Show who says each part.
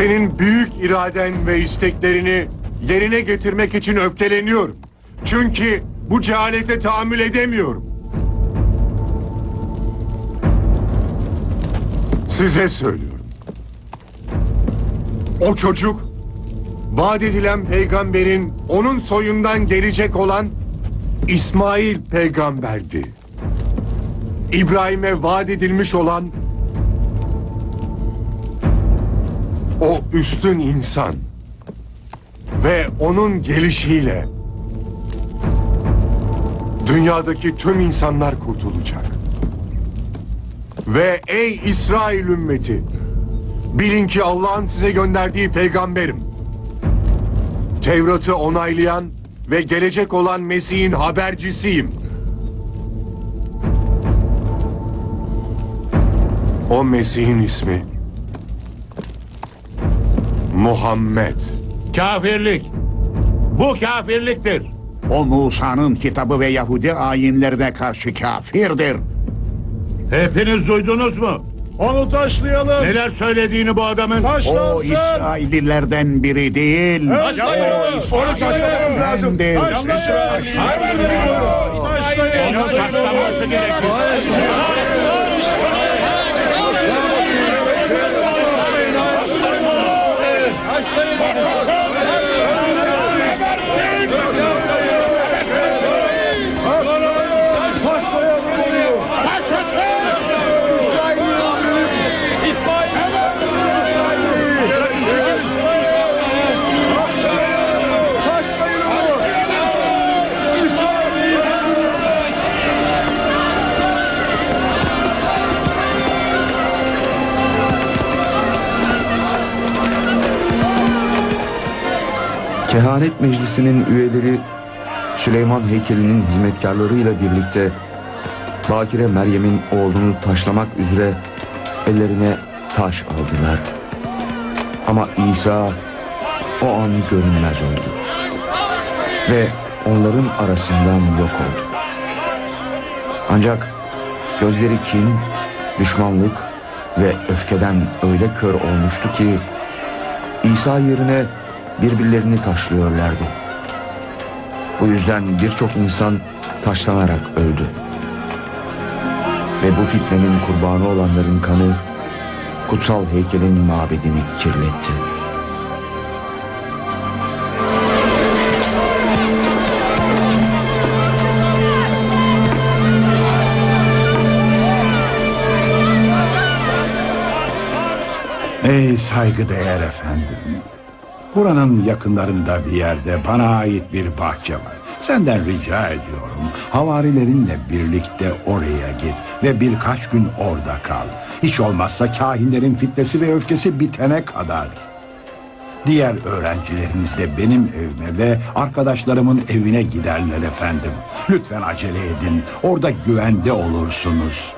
Speaker 1: Senin büyük iraden ve isteklerini yerine getirmek için öfkeleniyorum. Çünkü bu cehalete tahammül edemiyorum. Size söylüyorum. O çocuk vaat edilen peygamberin onun soyundan gelecek olan İsmail peygamberdi. İbrahim'e vaat edilmiş olan üstün insan ve onun gelişiyle dünyadaki tüm insanlar kurtulacak. Ve ey İsrail ümmeti bilin ki Allah'ın size gönderdiği peygamberim. Tevrat'ı onaylayan ve gelecek olan Mesih'in habercisiyim. O Mesih'in ismi Muhammed.
Speaker 2: Kafirlik. Bu kafirliktir.
Speaker 3: O Musa'nın kitabı ve Yahudi ayinlerine karşı kafirdir.
Speaker 2: Hepiniz duydunuz mu?
Speaker 4: Onu taşlayalım.
Speaker 2: Neler söylediğini bu adamın.
Speaker 3: O
Speaker 4: Taşlansın.
Speaker 3: İsraillilerden biri değil.
Speaker 4: Evet,
Speaker 2: Taşlayın.
Speaker 4: Onu taşlamamız lazım.
Speaker 3: Bendir.
Speaker 4: Taşlayın. Taşlayın.
Speaker 5: Kehanet Meclisi'nin üyeleri Süleyman heykelinin hizmetkarlarıyla birlikte Bakire Meryem'in oğlunu taşlamak üzere ellerine taş aldılar. Ama İsa o an görünmez oldu. Ve onların arasından yok oldu. Ancak gözleri kin, düşmanlık ve öfkeden öyle kör olmuştu ki İsa yerine birbirlerini taşlıyorlardı. Bu yüzden birçok insan taşlanarak öldü. Ve bu fitnenin kurbanı olanların kanı kutsal heykelin mabedini kirletti.
Speaker 6: Ey saygıdeğer efendim. Buranın yakınlarında bir yerde bana ait bir bahçe var. Senden rica ediyorum. Havarilerinle birlikte oraya git ve birkaç gün orada kal. Hiç olmazsa kahinlerin fitnesi ve öfkesi bitene kadar. Diğer öğrencileriniz de benim evime ve arkadaşlarımın evine giderler efendim. Lütfen acele edin. Orada güvende olursunuz.